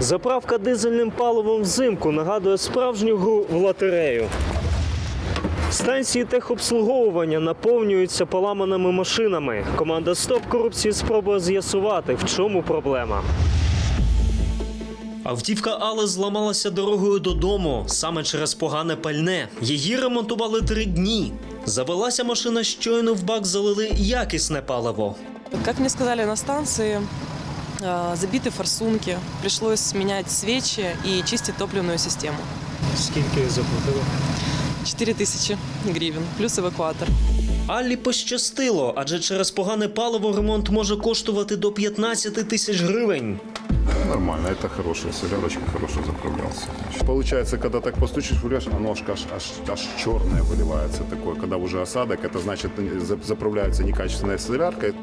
Заправка дизельним паливом взимку нагадує справжню гру в лотерею. Станції техобслуговування наповнюються поламаними машинами. Команда Стоп корупції спробує з'ясувати, в чому проблема. Автівка Алли зламалася дорогою додому саме через погане пальне. Її ремонтували три дні. Завелася машина щойно в бак залили якісне паливо. Как мне сказали на станции, э, забиты форсунки, пришлось менять свечи и чистить топливную систему. Скільки заплатили? 4000 гривен, плюс эвакуатор. Аллі пощастило, адже через погане паливо ремонт може коштувати до 15 тисяч гривень. Нормально, это хорошая солярочка, хорошо заправлялся. Получается, когда так постучишь в рулеж, оно аж, аж, аж, аж черное выливается такое. Когда уже осадок, это значит э, за- заправляется некачественная солярка.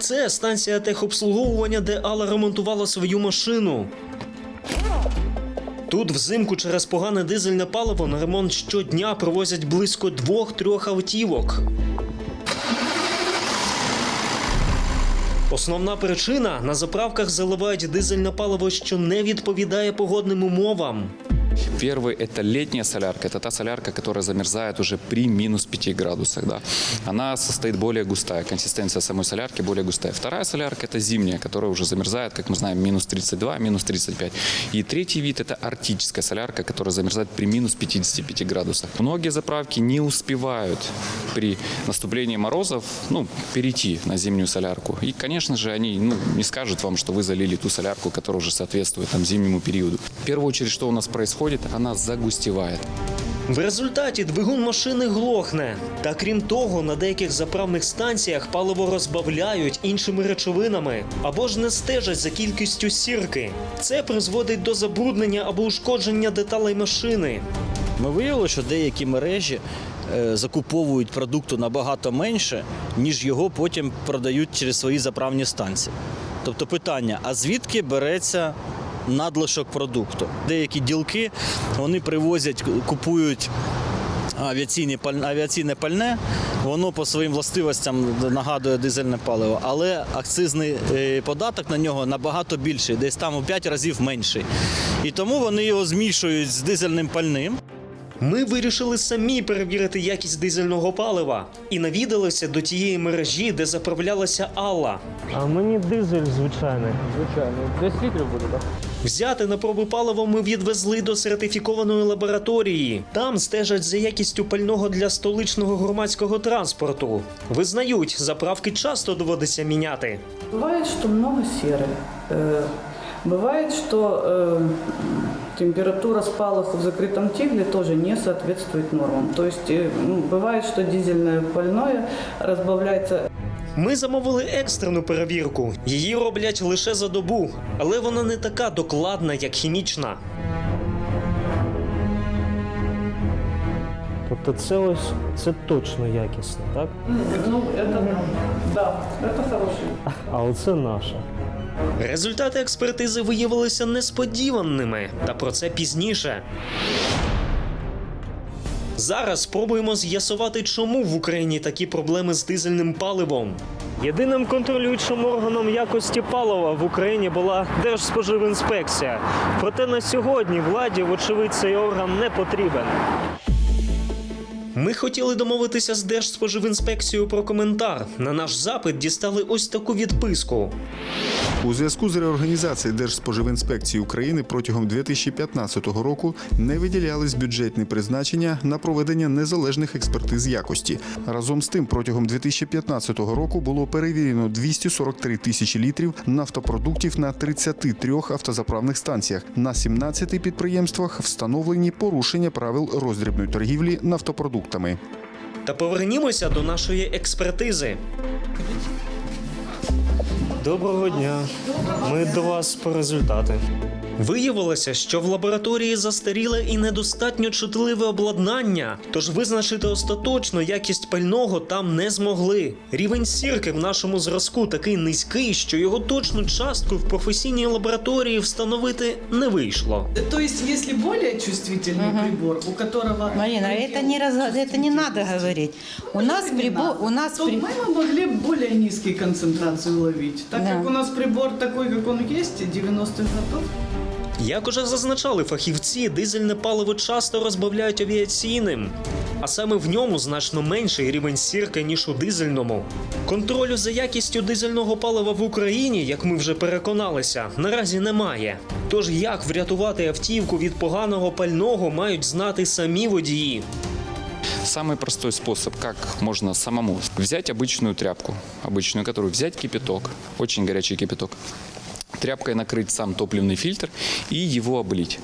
Це станція техобслуговування, де Алла ремонтувала свою машину. Тут взимку через погане дизельне паливо на ремонт щодня привозять близько двох-трьох автівок. Основна причина на заправках заливають дизельне паливо, що не відповідає погодним умовам. Первый – это летняя солярка. Это та солярка, которая замерзает уже при минус 5 градусах. Да. Она состоит более густая, консистенция самой солярки более густая. Вторая солярка – это зимняя, которая уже замерзает, как мы знаем, минус 32, минус 35. И третий вид – это арктическая солярка, которая замерзает при минус 55 градусах. Многие заправки не успевают при наступлении морозов ну, перейти на зимнюю солярку. И, конечно же, они ну, не скажут вам, что вы залили ту солярку, которая уже соответствует там, зимнему периоду. В первую очередь, что у нас происходит? Она загустевает. В результаті двигун машини глохне. Та крім того, на деяких заправних станціях паливо розбавляють іншими речовинами або ж не стежать за кількістю сірки. Це призводить до забруднення або ушкодження деталей машини. Ми виявили, що деякі мережі е, закуповують продукту набагато менше, ніж його потім продають через свої заправні станції. Тобто питання: а звідки береться надлишок продукту? Деякі ділки вони привозять, купують. Авіаційне пальне, авіаційне пальне, воно по своїм властивостям нагадує дизельне паливо, але акцизний е, податок на нього набагато більший, десь там у 5 разів менший. І тому вони його змішують з дизельним пальним. Ми вирішили самі перевірити якість дизельного палива і навідалися до тієї мережі, де заправлялася Алла. А мені дизель звичайний. Звичайно, 10 літрів буде, так? Взяти на пробу паливо ми відвезли до сертифікованої лабораторії. Там стежать за якістю пального для столичного громадського транспорту. Визнають, заправки часто доводиться міняти. Бывает, что много серы. Э, Бывает, что э, температура спалаху в закрытом тигле тоже не соответствует нормам. То есть э, ну, бывает, что дизельное пальное разбавляется Ми замовили екстрену перевірку. Її роблять лише за добу, але вона не така докладна, як хімічна. Тобто це ось це точно якісно, так? Ну, это да, это хороший. А оце наша. Результати експертизи виявилися несподіваними, та про це пізніше. Зараз спробуємо з'ясувати, чому в Україні такі проблеми з дизельним паливом. Єдиним контролюючим органом якості палива в Україні була Держспоживінспекція. Проте на сьогодні владі, вочевидь, цей орган не потрібен. Ми хотіли домовитися з Держспоживінспекцією про коментар. На наш запит дістали ось таку відписку. У зв'язку з реорганізацією Держспоживінспекції України протягом 2015 року не виділялись бюджетні призначення на проведення незалежних експертиз якості. Разом з тим, протягом 2015 року було перевірено 243 тисячі літрів нафтопродуктів на 33 автозаправних станціях. На 17 підприємствах встановлені порушення правил роздрібної торгівлі нафтопродуктами. Та повернімося до нашої експертизи. Доброго дня. Ми до вас по результати. Виявилося, що в лабораторії застаріле і недостатньо чутливе обладнання, тож визначити остаточно якість пального там не змогли. Рівень сірки в нашому зразку такий низький, що його точну частку в професійній лабораторії встановити не вийшло. То есть, если более чувствительный прибор, у которого... Марина, это не, раз, это не надо говорить. У нас прибор, у нас то при- мы бы могли более низкие концентрации уловить. Так Да. как у нас прибор такой, как он есть, 90-х годов. Як уже зазначали фахівці, дизельне паливо часто розбавляють авіаційним, а саме в ньому значно менший рівень сірки, ніж у дизельному. Контролю за якістю дизельного палива в Україні, як ми вже переконалися, наразі немає. Тож як врятувати автівку від поганого пального, мають знати самі водії. Самый простой способ, как можно самому взять обычную тряпку, обычную, которую взять кипяток, очень горячий кипяток, тряпкой накрыть сам топливный фильтр и его облить.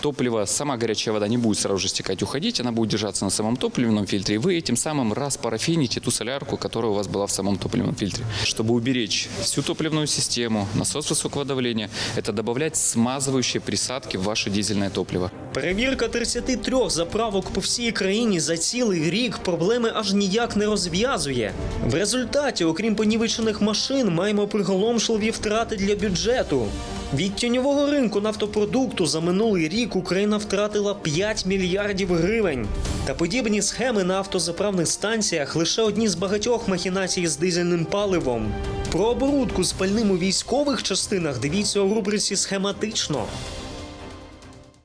Топливо, сама горячая вода не будет сразу же стекать, уходить, она будет держаться на самом топливном фильтре, и вы этим самым распарафините ту солярку, которая у вас была в самом топливном фильтре. Чтобы уберечь всю топливную систему, насос высокого давления, это добавлять смазывающие присадки в ваше дизельное топливо. Перевірка 33 заправок по всій країні за цілий рік проблеми аж ніяк не розв'язує. В результаті, окрім понівечених машин, маємо приголомшливі втрати для бюджету. Від тіньового ринку нафтопродукту за минулий рік Україна втратила 5 мільярдів гривень. Та подібні схеми на автозаправних станціях лише одні з багатьох махінацій з дизельним паливом. Про оборудку з пальним у військових частинах дивіться у рубриці схематично.